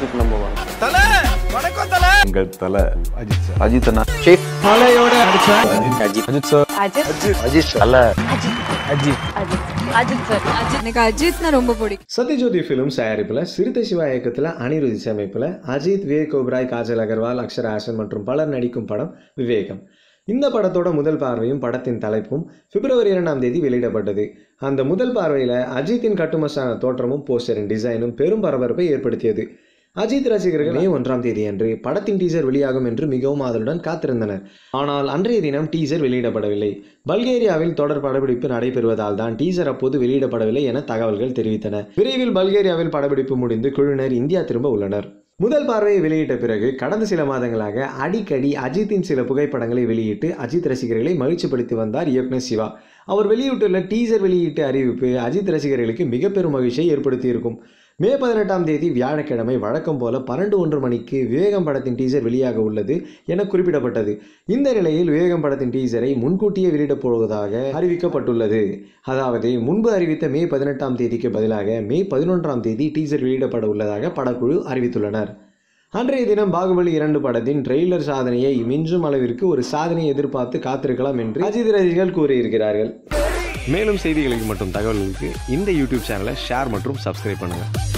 Number one தல! வணக்கம் தல! எங்கள் தலை. அஜித் சார். அஜித் அண்ணா. தலையோட அடிச்ச அஜித். அஜித். சார். அஜித். அஜித். தல. அஜித். அஜித். சார். அஜித். எனக்கு அஜித்னா ரொம்ப பிடிக்கும். சத்யஜோதி ஃபிலிம்ஸ் தயாரிப்பில் சிறுத்தை சிவா இயக்கத்தில் அனிருத் இசையமைப்பில் அஜித் விவேக் ஓப்ராய் காஜல் அகர்வால் அக்ஷரா ஹாசன் மற்றும் பலர் நடிக்கும் படம் விவேகம். இந்த படத்தோட முதல் பார்வையும் படத்தின் தலைப்பும் பிப்ரவரி இரண்டாம் தேதி வெளியிடப்பட்டது. அந்த முதல் பார்வையில் அஜித்தின் கட்டுமஸ்தான தோற்றமும் போஸ்டரின் டிசைனும் பெரும் பரபரப்பை ஏற்படுத்தியது. அஜித் ரசிகர்கள் மே ஒன்றாம் தேதி அன்று படத்தின் டீசர் வெளியாகும் என்று மிகவும் ஆதலுடன் காத்திருந்தனர். ஆனால் அன்றைய தினம் டீசர் வெளியிடப்படவில்லை. பல்கேரியாவில் தொடர் படப்பிடிப்பு நடைபெறுவதால் தான் டீசர் அப்போது வெளியிடப்படவில்லை என தகவல்கள் தெரிவித்தன. விரைவில் பல்கேரியாவில் படப்பிடிப்பு முடிந்து குழுவினர் இந்தியா திரும்ப உள்ளனர். முதல் பார்வையை வெளியிட்ட பிறகு கடந்த சில மாதங்களாக அடிக்கடி அஜித்தின் சில புகைப்படங்களை வெளியிட்டு அஜித் ரசிகர்களை மகிழ்ச்சிப்படுத்தி வந்தார் இயக்குனர் சிவா. அவர் வெளியிட்டுள்ள டீசர் வெளியீட்டு அறிவிப்பு அஜித் ரசிகர்களுக்கு மிக பெரும் மகிழ்ச்சியை ஏற்படுத்தியிருக்கும். மே பதினெட்டாம் தேதி வியாழக்கிழமை வழக்கம் போல பன்னெண்டு ஒன்று மணிக்கு விவேகம் படத்தின் டீசர் வெளியாக உள்ளது என குறிப்பிடப்பட்டது. இந்த நிலையில் விவேகம் படத்தின் டீசரை முன்கூட்டியே வெளியிடப் போவதாக அறிவிக்கப்பட்டுள்ளது. அதாவது முன்பு அறிவித்த மே பதினெட்டாம் தேதிக்கு பதிலாக மே பதினொன்றாம் தேதி டீசர் வெளியிடப்பட உள்ளதாக படக்குழு அறிவித்துள்ளனர். அன்றைய தினம் பாகுபலி இரண்டு படத்தின் ட்ரெய்லர் சாதனையை மிஞ்சும் அளவிற்கு ஒரு சாதனையை எதிர்பார்த்து காத்திருக்கலாம் என்று அஜித் ரசிகர்கள் கூறியிருக்கிறார்கள். மேலும் செய்திகளுக்கு மற்றும் தகவல்களுக்கு இந்த யூடியூப் சேனலை ஷேர் மற்றும் சப்ஸ்கிரைப் பண்ணுங்கள்